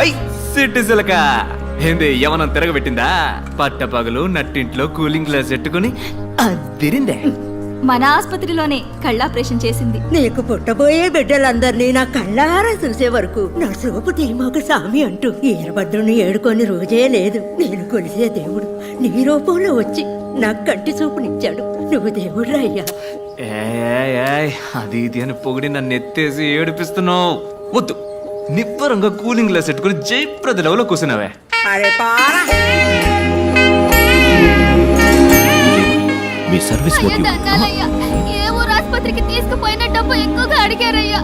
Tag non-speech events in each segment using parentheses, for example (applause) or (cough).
I సిట్టి సిలక. ఏంది యవనం తిరగబెట్టిందా? పట్టపగలు నట్టింట్లో కూలింగ్ గ్లాస్ పెట్టుకుని అదిరిందే. మన ఆసుపత్రిలోనే కళ్ళాపరేషన్ చేసింది. నీకు పుట్టబోయే బిడ్డలందరినీ నా కళ్ళారా చూసే వరకు నా సోపు తీమాక సామి అంటూ ఈరభద్రుని ఏడుకొని రోజే లేదు. నేను కొలిసే దేవుడు నీ రూపంలో వచ్చి నాకు కంటి చూపునిచ్చాడు. నువ్వు దేవుడు అయ్యా. ఏయ్, ఏయ్, అది ఇది అని పొగిడి నన్ను ఎత్తేసి ఏడిపిస్తున్నావు. వద్దు. నిబ్బరంగా కూలింగ్ గ్లాస్ పెట్టుకుని జయప్రద లెవెల్లో కూర్చున్నావే. అరే పారా. మీ సర్వీస్ అయ్యా మోటివ్. దండాలయ్యా ఏ ఊరు ఆసుపత్రికి తీసుకుపోయిన డబ్బు ఎక్కువగా అడిగారయ్యా.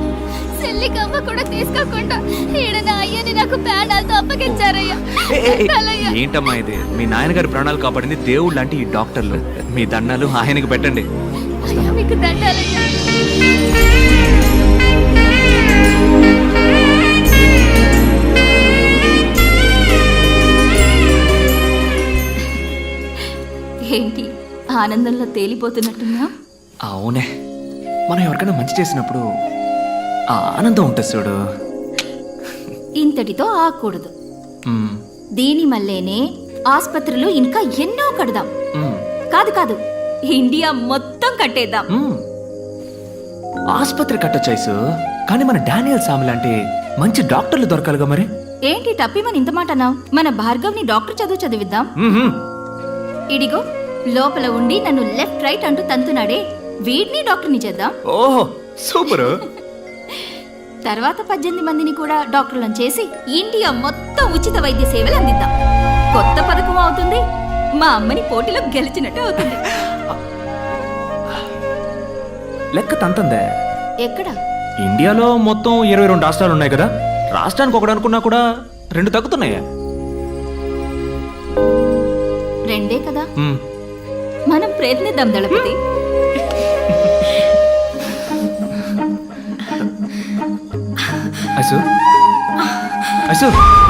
సెల్లికమ్మ కూడా తీసుకోకుండా ఈడ నా అయ్యని నాకు పేడాలతో అప్పగించారయ్యా. ఏ, ఏ, ఏ, దండాలయ్యా. ఏంటమ్మా ఇది? మీ నాయనగారి ప్రాణాలు కాపాడింది దేవుడు లాంటి ఈ డాక్టర్లు. మీ దండాలు ఆయనకి పెట్టండి. అయ్యా మీకు దండాలయ్యా. ఏంటి? ఆనందంలో తేలిపోతున్నట్టున్నా? అవునే. మనం ఎవరికైనా మంచి చేసినప్పుడు ఆ ఆనందం ఉంటుంది చూడు. ఇంతటితో ఆకూడదు మ్మ్, దీని మల్లేనే ఆసుపత్రులు ఇంకా ఎన్నో కడదాం. మ్మ్, కాదు కాదు. ఇండియా మొత్తం కట్టేద్దాం. మ్మ్. ఆసుపత్రి కట్టొచ్చాయిసు కానీ మన డానియల్ సామి లాంటి మంచి డాక్టర్లు దొరకాలిగా మరి. ఏంటి టప్పిమని ఇంత మాట అన్నావు? మన భార్గవ్ని డాక్టర్ చదువు చదివిద్దాం. మ్మ్. ఇడిగో. లోపల ఉండి నన్ను లెఫ్ట్ రైట్ అంటూ తంతున్నాడే వీడిని డాక్టర్ని చేద్దాం. ఓహో సూపర్. (laughs) తర్వాత పద్దెనిమిది మందిని కూడా డాక్టర్లను చేసి ఇండియా మొత్తం ఉచిత వైద్య సేవలు అందిద్దాం. కొత్త పథకం అవుతుంది. మా అమ్మని పోటీలో గెలిచినట్టు అవుతుంది. (laughs) లెక్క తంతందే. ఎక్కడ? ఇండియాలో మొత్తం ఇరవై రెండు రాష్ట్రాలు ఉన్నాయి కదా. రాష్ట్రానికి ఒకటి అనుకున్నా కూడా రెండు తగ్గుతున్నాయా. రెండే కదా? ప్రయత్నిద్దాం Dalapathi. Ashok. Ashok.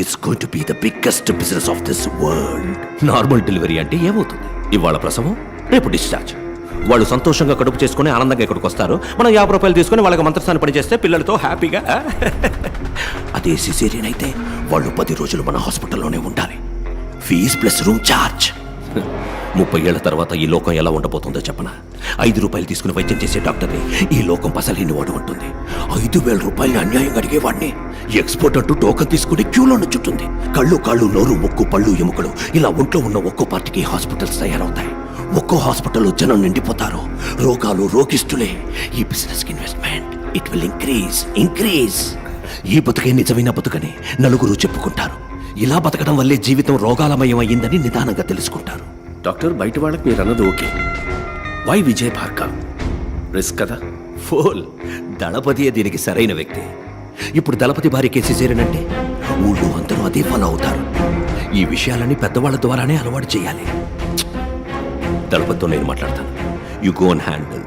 it's going to be the biggest business of this world normal delivery అంటే ఏమవుతుంది? ఇవాళ ప్రసవం రేపు డిశ్చార్జ్ వాళ్ళు సంతోషంగా కడుపు చేసుకుని ఆనందంగా ఇక్కడికి వస్తారు. మనం యాభై రూపాయలు తీసుకుని వాళ్ళకి మంత్రస్థానం పని చేస్తే పిల్లలతో హ్యాపీగా. అదే సిసేరియన్ అయితే వాళ్ళు పది రోజులు మన హాస్పిటల్లోనే ఉండాలి. ఫీజ్ ప్లస్ రూమ్ ఛార్జ్ ముప్పై ఏళ్ళ తర్వాత ఈ లోకం ఎలా ఉండబోతుందో చెప్పనా? ఐదు రూపాయలు తీసుకుని వైద్యం చేసే డాక్టర్ని ఈ లోకం పసలేని వాడు ఉంటుంది ఐదు వేల రూపాయలు అన్యాయం అడిగేవాడిని. ఎక్స్పోర్ట్ అంటూ టోకన్ తీసుకుని క్యూలో చుట్టుంది కళ్ళు కాళ్ళు నోరు ముక్కు పళ్ళు ఎముకలు ఇలా ఒంట్లో ఉన్న ఒక్కో పార్టీకి హాస్పిటల్స్ తయారవుతాయి. ఒక్కో హాస్పిటల్లో జనం నిండిపోతారు. రోగాలు రోగిస్తులే ఈ business investment it will increase increase ఈ బతుకే నిజమైన బతుకని నలుగురు చెప్పుకుంటారు. ఇలా బతకడం వల్లే జీవితం రోగాలమయం అయ్యిందని నిదానంగా తెలుసుకుంటారు. డాక్టర్ బయట వాళ్ళకి మీరు అన్నది okay. Why Vijay Bhargav risk కదా? ఫోల్! దళపతియే దీనికి సరైన వ్యక్తి. ఇప్పుడు దళపతి భార్య కేసు చేరినంటే ఊళ్ళో అందరూ అదే ఫాలో అవుతారు. ఈ విషయాలన్నీ పెద్దవాళ్ళ ద్వారానే అలవాటు చేయాలి. దళపతితో నేను మాట్లాడతాను. You go and handle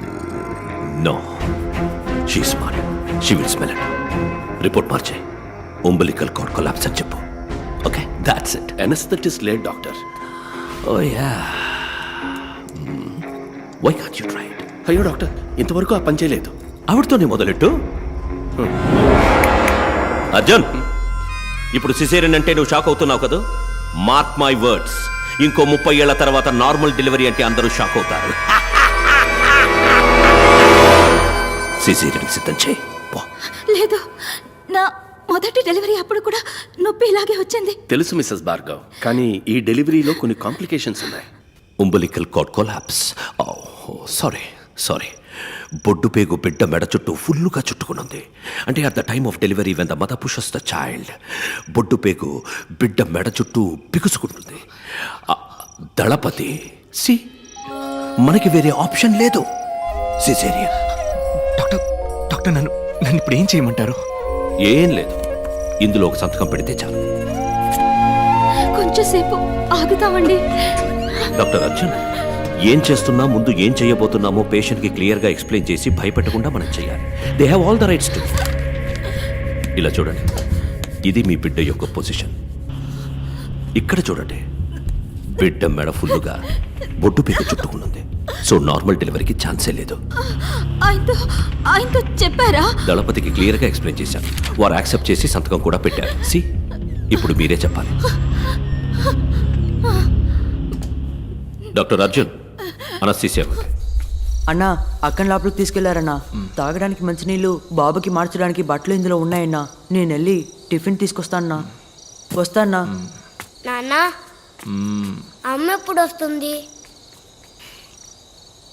no she smart she will smell it report మార్చే ఉంబలికల్ కార్డ్ కొలాప్స్ అని చెప్పు. Okay that's it anaesthetist late doctor oh yeah why can't you try అయ్యో డాక్టర్. ఇంతవరకు ఆ పని చేయలేదు. ఆవిడతోనే మొదలెట్టు? అర్జున్ ఇప్పుడు సిసేరియన్ అంటే నువ్వు షాక్ అవుతున్నావు కదా? మార్క్ మై వర్డ్స్ ఇంకో ముప్పై ఏళ్ళ తర్వాత నార్మల్ డెలివరీ అంటే అందరూ షాక్ అవుతారు. (laughs) సిసేరియన్ సిద్ధం చేయి. లేదు నా మొదటి డెలివరీ అప్పుడు కూడా నొప్పి ఇలాగే వచ్చింది. తెలుసు మిస్సెస్ భార్గవ్ కానీ ఈ డెలివరీలో కొన్ని కాంప్లికేషన్స్ ఉన్నాయి. Umbilical cord collapse. Oh, sorry, sorry. బొడ్డు పేగు బిడ్డ మెడ చుట్టూ ఫుల్లుగా చుట్టుకునుంది. అంటే at the time of delivery when the mother pushes the child బొడ్డు పేగు బిడ్డ మెడ చుట్టూ బిగుసుకుంటుంది. దళపతి సి మనకి వేరే ఆప్షన్ లేదు. సిసేరియన్ డాక్టర్ డాక్టర్ నన్ను నన్ను ఇప్పుడు ఏం చేయమంటారు? ఏం లేదు. ఇందులో ఒక సంతకం పెడితే చాలు. కొంచెం సేపు ఆగుతామండి. డాక్టర్ అర్జున్ ఏం చేస్తున్నా ముందు ఏం చేయబోతున్నామో పేషెంట్కి క్లియర్గా ఎక్స్ప్లెయిన్ చేసి భయపెట్టకుండా మనం చేయాలి. They have all the rights to ఇలా చూడండి. ఇది మీ బిడ్డ యొక్క పొజిషన్. ఇక్కడ చూడండి. బిడ్డ మెడ ఫుల్లుగా బొట్టు పీక చుట్టుకున్నది సో నార్మల్ డెలివరీకి ఛాన్సే లేదు. ఆయనతో ఆయనతో చెప్పారా? దళపతికి క్లియర్గా ఎక్స్ప్లెయిన్ చేశాను వారు యాక్సెప్ట్ చేసి సంతకం కూడా పెట్టారు. సి ఇప్పుడు మీరే చెప్పాలి. (laughs) డాక్టర్ అర్జున్. అనస్థీసియా అన్నా అక్కని లోపలికి తీసుకెళ్ళారన్నా. తాగడానికి మంచినీళ్ళు బాబుకి మార్చడానికి బట్టలు ఇందులో ఉన్నాయన్నా. నేను వెళ్ళి టిఫిన్ తీసుకొస్తానన్నా. వస్తానా నాన్న అమ్మ ఎప్పుడు వస్తుంది?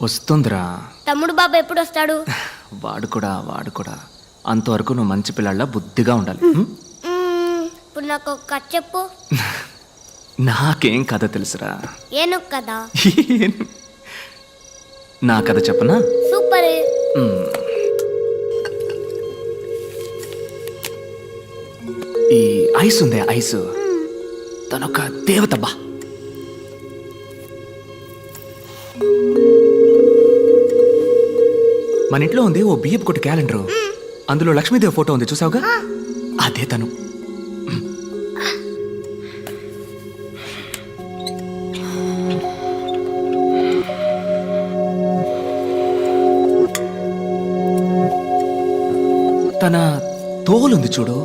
వస్తుందిరా. తమ్ముడు బాబా ఎప్పుడు వస్తాడు? (laughs) వాడు కూడా వాడు కూడా. అంతవరకు నువ్వు మంచి పిల్లల్లా బుద్ధిగా ఉండాలి. ఇప్పుడు నాకు ఒక కథ చెప్పు. (laughs) నాకేం కథ తెలుసురా? ఏనుగు కదా (laughs) నా కథ చెప్పనా? సూపర్. ఈ ఐస్ ఉందే ఐస్? తనొక దేవత బా. మన ఇంట్లో ఉంది ఓ బియ్యపు కొట్టు క్యాలెండర్. అందులో లక్ష్మీదేవి ఫోటో ఉంది చూసావుగా? అదే తన. తోలుంది చూడు?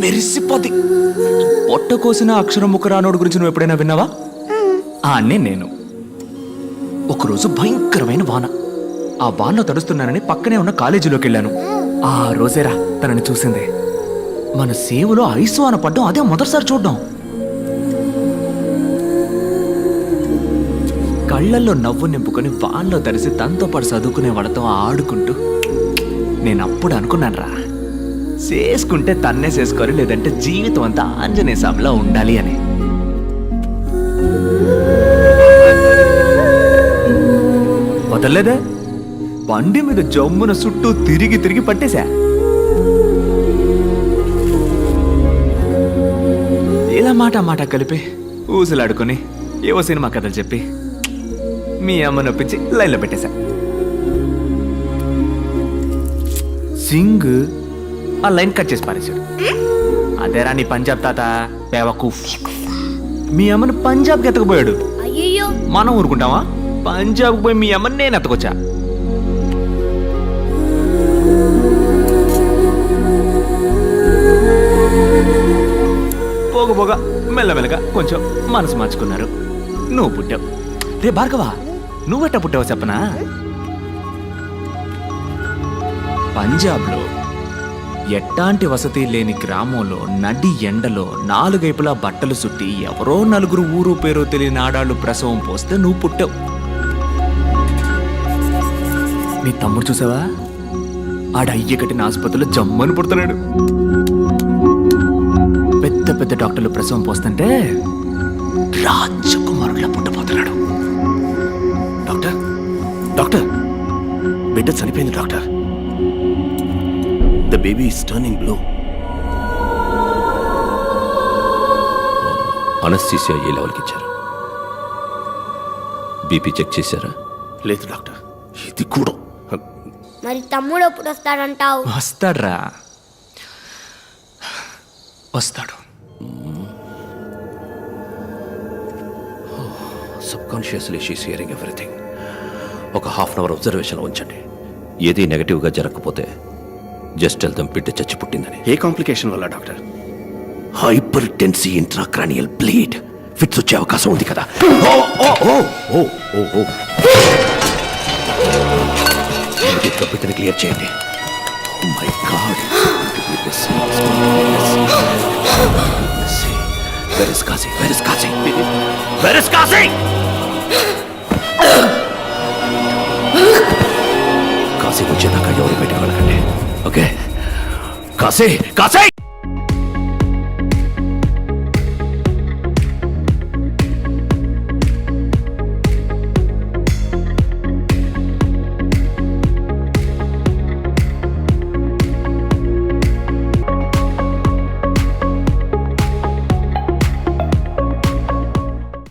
మెరిసిపోద్ది పొట్ట కోసిన అక్షరం ముక్క రానోడు గురించి నువ్వు ఎప్పుడైనా విన్నావా? ఆ అన్నే నేను. ఒకరోజు భయంకరమైన వాన. ఆ వానలో తడుస్తున్నానని పక్కనే ఉన్న కాలేజీలోకి వెళ్ళాను. ఆ రోజేరా తనని చూసింది. మన సేవలో ఐసు వాన పడ్డం అదే మొదటిసారి చూడ్డం. కళ్ళల్లో నవ్వు నింపుకొని వాళ్ళలో తరిసి తనతో పాటు చదువుకునే వాళ్ళతో ఆడుకుంటూ నేను అప్పుడు అనుకున్నాను రా చేసుకుంటే తన్నే చేసుకోవాలి లేదంటే జీవితం అంతా ఆంజనేయ స్వామిలా ఉండాలి అని. వదలలేదే? బండి మీద జమ్మున చుట్టూ తిరిగి తిరిగి పట్టేశా? ఇలా మాట మాట కలిపి ఊసులాడుకొని ఏవో సినిమా కథలు చెప్పి మీ అమ్మ నొప్పించి లైన్లో పెట్టేశా. సింగ్? ఆ లైన్ కట్ చేసి పారేశాడు. అదేరా నీ పంజాబ్ తాత బేవకూఫ్ మీ అమ్మని పంజాబ్కి ఎత్తకపోయాడు. అయ్యో మనం ఊరుకుంటావా పంజాబ్కి పోయి మీ అమ్మని నేను ఎత్తకొచ్చా? పోగ పోగ మెల్లమెల్లగా కొంచెం మనసు మార్చుకున్నారు. నువ్వు పుట్టావు. రే భార్గవా నువ్వెట్ట పుట్టావు చెప్పనా? పంజాబ్లో ఎట్టాంటి వసతి లేని గ్రామంలో నడి ఎండలో నాలుగైపులా బట్టలు సుట్టి ఎవరో నలుగురు ఊరు పేరు తెలియని ఆడాళ్ళు ప్రసవం పోస్తే నువ్వు పుట్టావు. నీ తమ్ముడు చూసావా? ఆడ అయ్య కట్టిన ఆసుపత్రిలో జమ్మని పుడుతున్నాడు పెద్ద పెద్ద డాక్టర్లు ప్రసవం పోస్తుంటే రాజకుమారులా పుట్టబోతున్నాడు. డాక్టర్? బిడ్డ చనిపోయింది doctor. The baby is turning blue. Anaesthesia ఏ లెవెల్కి ఇచ్చారు? బీపీ చెక్ చేశారా? లేదు డాక్టర్. ఇది కూడా. మరి తమ్ముడు ఎప్పుడు వస్తాడంటావు? వస్తాడ్రా. వస్తాడు. Subconsciously she's hearing everything ఒక హాఫ్ అన్ అవర్ అబ్జర్వేషన్లో ఉంచండి. ఏది నెగటివ్గా జరగకపోతే జస్ట్ వెళ్తాం బిడ్డ చచ్చి పుట్టిందని. ఏ కాంప్లికేషన్ వల్ల doctor? Hypertensive intracranial bleed fits వచ్చే అవకాశం ఉంది కదా. ఓ ఓ ఓ ఓ ఓ ఓ. బిడ్డని క్లియర్ చేయండి? My God where is Kashi where is Kashi ಕಾಸಿಗೆ ಮುಂಚೆ ನಾ ಕೈಯವ್ರಿಗೆ ಭೇಟಿ ಮಾಡ್ಕೊಂಡೆ ಓಕೆ ಕಾಸಿ ಕಾಸೆ